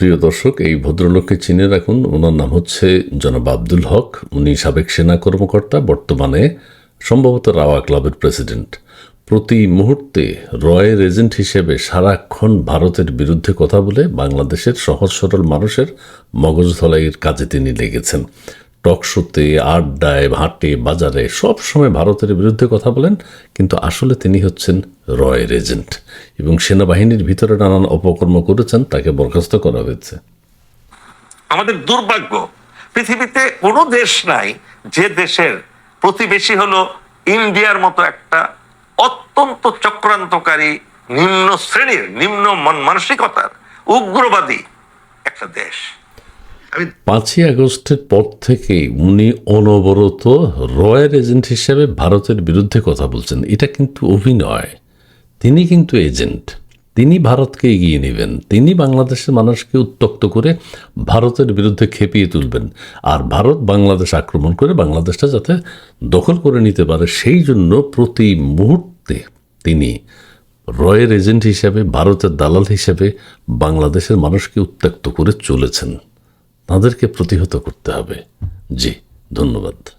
প্রিয় দর্শক, এই ভদ্রলোককে চিনে রাখুন। ওনার নাম হচ্ছে জনাব আব্দুল হক। উনি সাবেক সেনা কর্মকর্তা, বর্তমানে সম্ভবত রাওয়া ক্লাবের প্রেসিডেন্ট। প্রতি মুহূর্তে রয়ের এজেন্ট হিসেবে সারাক্ষণ ভারতের বিরুদ্ধে কথা বলে বাংলাদেশের সহজ সরল মানুষের মগজ ধলাইয়ের কাজে তিনি লেগেছেন। টকশোতে, আড্ডায় হাটে বাজারে সব সময় ভারতের বিরুদ্ধে কথা বলেন, কিন্তু আসলে তিনি হচ্ছেন রয়ের এজেন্ট এবং সেনাবাহিনীর ভিতরে নানান অপকর্ম করেছেন, তাকে বরখাস্ত করা হয়েছে। আমাদের দুর্ভাগ্য, পৃথিবীতে কোনো দেশ নাই যে দেশের প্রতিবেশী হলো ইন্ডিয়ার মতো একটা অত্যন্ত চক্রান্তকারী, নিম্ন শ্রেণির, নিম্ন মন মানসিকতার উগ্রবাদী একটা দেশ। পাঁচই আগস্টের পর থেকেই উনি অনবরত রয়ের এজেন্ট হিসেবে ভারতের বিরুদ্ধে কথা বলছেন। এটা কিন্তু অভিনয়। তিনি কিন্তু এজেন্ট। তিনি ভারতকে এগিয়ে নেবেন। তিনি বাংলাদেশের মানুষকে উত্তক্ত করে ভারতের বিরুদ্ধে খেপিয়ে তুলবেন। আর ভারত বাংলাদেশ আক্রমণ করে বাংলাদেশটা যাতে দখল করে নিতে পারে, সেই জন্য প্রতি মুহূর্তে তিনি রয়ের এজেন্ট হিসেবে, ভারতের দালাল হিসেবে বাংলাদেশের মানুষকে উত্ত্যক্ত করে চলেছেন। তাদেরকে প্রতিহত করতে হবে। জি ধন্যবাদ।